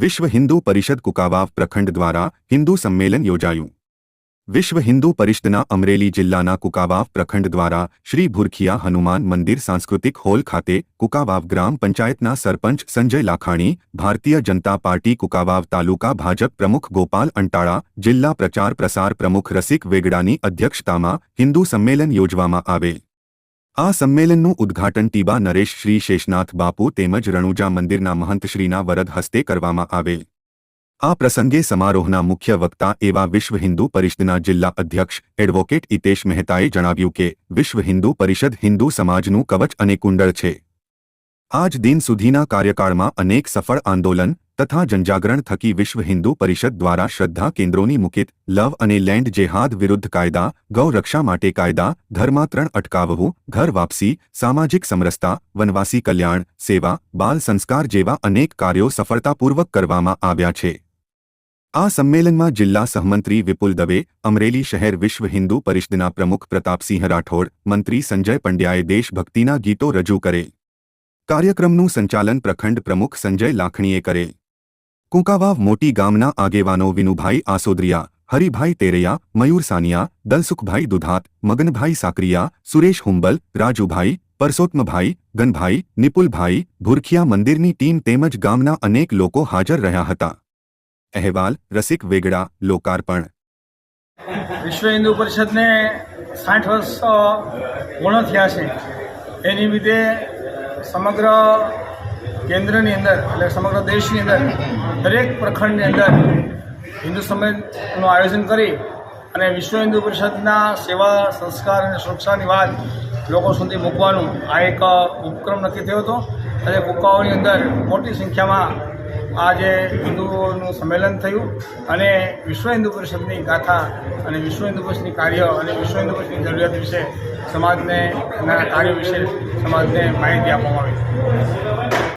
વિશ્વ હિન્દુ પરિષદ કુકાવાવ પ્રખંડ દ્વારા હિન્દુ સંમેલન યોજાયું. વિશ્વ હિન્દુ પરિષદના અમરેલી જિલ્લાના કુકાવાવ પ્રખંડ દ્વારા શ્રી ભુરખિયા હનુમાન મંદિર સાંસ્કૃતિક હોલ ખાતે કુકાવાવ ગ્રામ પંચાયતના સરપંચ સંજય લાખાણી, ભારતીય જનતા પાર્ટી કુકાવાવ તાલુકા ભાજપ પ્રમુખ ગોપાલ અંટાળા, જિલ્લા પ્રચાર પ્રસાર પ્રમુખ રસિક વેગડાની અધ્યક્ષતામાં હિન્દુ સંમેલન યોજવામાં આવેલ. આ સંમેલનનું ઉદ્ઘાટન ટીબા નરેશ શ્રી શેષનાથ બાપુ તેમજ રણુજા મંદિરના મહંતશ્રીના વરદ હસ્તે કરવામાં આવેલ. આ પ્રસંગે સમારોહના મુખ્ય વક્તા એવા વિશ્વ હિન્દુ પરિષદના જિલ્લા અધ્યક્ષ એડવોકેટ ઇતેશ મહેતાએ જણાવ્યું કે, વિશ્વ હિન્દુ પરિષદ હિન્દુ સમાજનું કવચ અને કુંડળ છે. આજ દિન સુધીના કાર્યકાળમાં અનેક સફળ આંદોલન તથા જનજાગરણ થકી વિશ્વ હિન્દુ પરિષદ દ્વારા શ્રદ્ધા કેન્દ્રોની મુકિત લવ અને લેન્ડ જેહાદ વિરુદ્ધ કાયદા ગૌરક્ષા માટે કાયદા, ધર્માંતરણ અટકાવવું, ઘર વાપસી, સામાજિક સમરસતા, વનવાસી કલ્યાણ, સેવા, બાલ સંસ્કાર જેવા અનેક કાર્યો સફળતાપૂર્વક કરવામાં આવ્યા છે. આ સંમેલનમાં જિલ્લા સહમંત્રી વિપુલ દવે, અમરેલી શહેર વિશ્વ હિન્દુ પરિષદના પ્રમુખ પ્રતાપસિંહ રાઠોડ, મંત્રી સંજય પંડ્યાએ દેશભક્તિના ગીતો રજૂ કરેલ. કાર્યક્રમનું સંચાલન પ્રખંડ પ્રમુખ સંજય લાખણીએ કરેલ. કુંકાવાવ મોટી ગામના આગેવાનો વિનુભાઈ આસોદરિયા, હરિભાઈ તેરૈયા, મયુર સાનિયા, દલસુખભાઈ દુધાત, મગનભાઈ સાકરિયા, સુરેશ હુંબલ, રાજુભાઈ, પરસોત્મભાઈ, ગનભાઈ, નિપુલભાઈ, ભુરખિયા મંદિરની ટીમ તેમજ ગામના અનેક લોકો હાજર રહ્યા હતા. અહેવાલ, રસિક વેગડા, લોકાર્પણ. વિશ્વ હિન્દુ પરિષદને સાઠ વર્ષ પૂર્ણ થયા છે. એ નિમિત્તે સમગ્ર કેન્દ્રની અંદર એટલે સમગ્ર દેશની અંદર, દરેક પ્રખંડની અંદર હિન્દુ સંમેલનનું આયોજન કરી અને વિશ્વ હિન્દુ પરિષદના સેવા, સંસ્કાર અને સુરક્ષાની વાત લોકો સુધી મૂકવાનું આ એક ઉપક્રમ નક્કી થયો હતો. અને કુકાઓની અંદર મોટી સંખ્યામાં આજે હિન્દુઓનું સંમેલન થયું અને વિશ્વ હિન્દુ પરિષદની ગાથા અને વિશ્વ હિન્દુ પરિષદની કાર્ય અને વિશ્વ હિન્દુ પરિષદની જરૂરિયાત વિશે સમાજને એના કાર્યો વિશે સમાજને માહિતી આપવામાં આવી